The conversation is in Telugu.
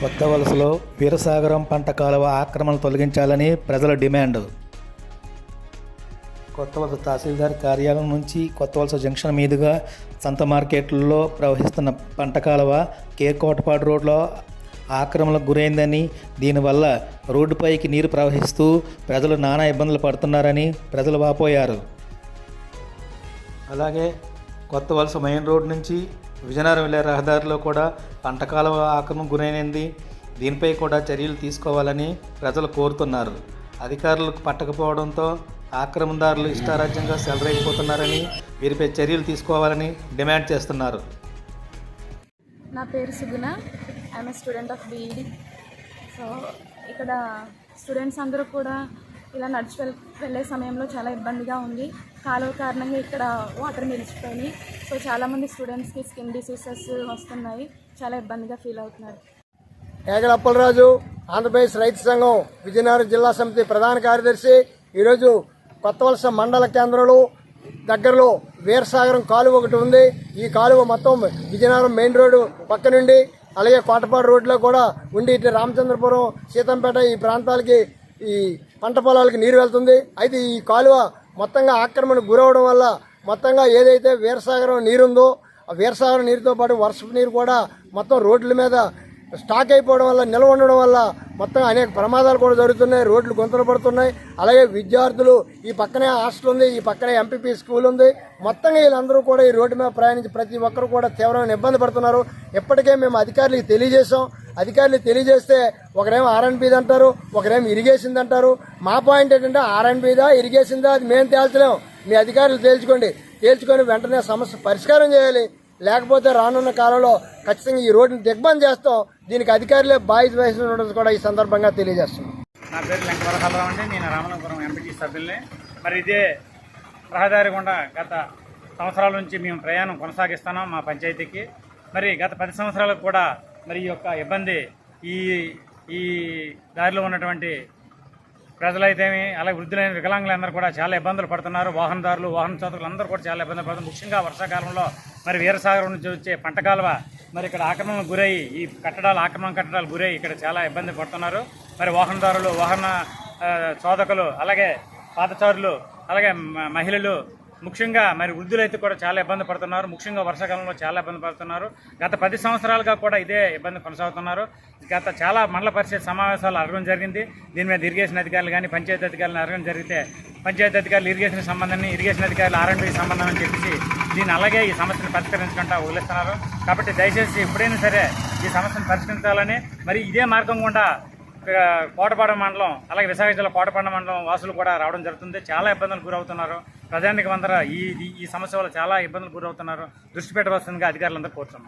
కొత్త వలసలో వీరసాగరం పంట కాలువ ఆక్రమణ తొలగించాలని ప్రజల డిమాండ్. కొత్త వలస తహసీల్దార్ కార్యాలయం నుంచి కొత్త వలస జంక్షన్ మీదుగా సంత మార్కెట్లలో ప్రవహిస్తున్న పంట కాలువ కే కోటపాడు రోడ్లో ఆక్రమణకు గురైందని దీనివల్ల రోడ్డుపైకి నీరు ప్రవహిస్తూ ప్రజలు నానా ఇబ్బందులు పడుతున్నారని ప్రజలు వాపోయారు. అలాగే కొత్త వలస మెయిన్ రోడ్ నుంచి విజయనగరం వెళ్ళే రహదారిలో కూడా పంట కాలువ ఆక్రమణ గురైనది దీనిపై కూడా చర్యలు తీసుకోవాలని ప్రజలు కోరుతున్నారు. అధికారులకు పట్టకపోవడంతో ఆక్రమణదారులు ఇష్టారాజ్యంగా సెలరైపోతున్నారని వీరిపై చర్యలు తీసుకోవాలని డిమాండ్ చేస్తున్నారు. నా పేరు Suguna. I'm student of BEd. So ఇక్కడ స్టూడెంట్స్ అందరూ కూడా ఇలా నడిచి వెళ్ళే సమయంలో చాలా ఇబ్బందిగా ఉంది. కాలువ కారణంగా ఇక్కడ వాటర్ నిలిచిపోయినాయి సో చాలామంది స్టూడెంట్స్కి స్కిన్ డిసీజెస్ వస్తున్నాయి. చాలా ఇబ్బందిగా ఫీల్ అవుతున్నారు. ఏగల అప్పలరాజు ఆంధ్రప్రదేశ్ రైతు సంఘం విజయనగరం జిల్లా సమితి ప్రధాన కార్యదర్శి. ఈరోజు కొత్త వలస మండల కేంద్రంలో దగ్గరలో వీరసాగరం కాలువ ఒకటి ఉంది. ఈ కాలువ మొత్తం విజయనగరం మెయిన్ రోడ్డు పక్క నుండి అలాగే కోటపాడు రోడ్లో కూడా ఉండి ఇటు రామచంద్రపురం సీతంపేట ఈ ప్రాంతాలకి ఈ పంట పొలాలకి నీరు వెళ్తుంది. అయితే ఈ కాలువ మొత్తంగా ఆక్రమణకు గురవడం వల్ల మొత్తంగా ఏదైతే వీరసాగరం నీరుందో ఆ వీరసాగరం నీరుతో పాటు వర్షపు నీరు కూడా మొత్తం రోడ్ల మీద స్టాక్ అయిపోవడం వల్ల నిల్వ ఉండడం వల్ల మొత్తం అనేక ప్రమాదాలు కూడా జరుగుతున్నాయి. రోడ్లు గుంతలు పడుతున్నాయి. అలాగే విద్యార్థులు ఈ పక్కనే హాస్టల్ ఉంది ఈ పక్కనే ఎంపీపీ స్కూల్ ఉంది. మొత్తంగా వీళ్ళందరూ కూడా ఈ రోడ్డు మీద ప్రయాణించి ప్రతి ఒక్కరు కూడా తీవ్రమైన ఇబ్బంది పడుతున్నారు. ఇప్పటికే మేము అధికారులకు తెలియజేశాం. అధికారులు తెలియజేస్తే ఒకరేమో ఆర్ఎన్బీది అంటారు ఒకరేమో ఇరిగేసింది అంటారు. మా పాయింట్ ఏంటంటే ఆర్ఎన్బీదా ఇరిగేసిందా అది మేము తేల్చలేము మీ అధికారులు తేల్చుకోండి. తేల్చుకొని వెంటనే సమస్య పరిష్కారం చేయాలి. లేకపోతే రానున్న కాలంలో ఖచ్చితంగా ఈ రోడ్డుని దిగ్బంద్ చేస్తాం. దీనికి అధికారులే బాధ్యత వహించి కూడా ఈ సందర్భంగా తెలియజేస్తున్నాం. నా పేరు వెంకటవరకలరావు అండి నేను రామనాపురం ఎంపీటీ సభ్యుల్ని. మరి ఇదే రహదారి గుండా గత సంవత్సరాల నుంచి మేము ప్రయాణం కొనసాగిస్తున్నాం మా పంచాయతీకి. మరి గత పది సంవత్సరాలకు కూడా మరి ఈ యొక్క ఇబ్బంది ఈ ఈ దారిలో ఉన్నటువంటి ప్రజలైతేమి అలాగే వృద్ధులైన వికలాంగులందరూ కూడా చాలా ఇబ్బందులు పడుతున్నారు. వాహనదారులు వాహన చోదకులు అందరూ కూడా చాలా ఇబ్బందులు పడుతున్నారు. ముఖ్యంగా వర్షాకాలంలో మరి వీరసాగరం నుంచి వచ్చే పంట కాలువ మరి ఇక్కడ ఆక్రమణకు గురై ఈ కట్టడాలు ఆక్రమణ కట్టడాలు గురై ఇక్కడ చాలా ఇబ్బంది పడుతున్నారు. మరి వాహనదారులు వాహన చోదకులు అలాగే పాదచారులు అలాగే మ- మహిళలు ముఖ్యంగా మరి వృద్ధులైతే కూడా చాలా ఇబ్బంది పడుతున్నారు. ముఖ్యంగా వర్షాకాలంలో చాలా ఇబ్బంది పడుతున్నారు. గత పది సంవత్సరాలుగా కూడా ఇదే ఇబ్బంది కొనసాగుతున్నారు. గత చాలా మండల పరిషత్ సమావేశాలు అడగడం జరిగింది. దీని మీద ఇరిగేషన్ అధికారులు కానీ పంచాయతీ అధికారులను అడగడం జరిగితే పంచాయతీ అధికారులు ఇరిగేషన్ సంబంధాన్ని ఇరిగేషన్ అధికారులు ఆర్ఎండ్బి సంబంధం అని చెప్పేసి దీన్ని అలాగే ఈ సమస్యను పరిష్కరించకుండా వదిలేస్తున్నారు. కాబట్టి దయచేసి ఎప్పుడైనా సరే ఈ సమస్యను పరిష్కరించాలని మరి ఇదే మార్గం గుండా కోటపాడ మండలం అలాగే విశాఖ జిల్లా కోటపాడ మండలం వాసులు కూడా రావడం జరుగుతుంది. చాలా ఇబ్బందులు గురవుతున్నారు. ప్రజానికి అందరూ ఈ ఈ- సమస్య వల్ల చాలా ఇబ్బందులు గురవుతున్నారు. దృష్టి పెట్టవలసిందిగా అధికారులందరూ కోరుతున్నాం.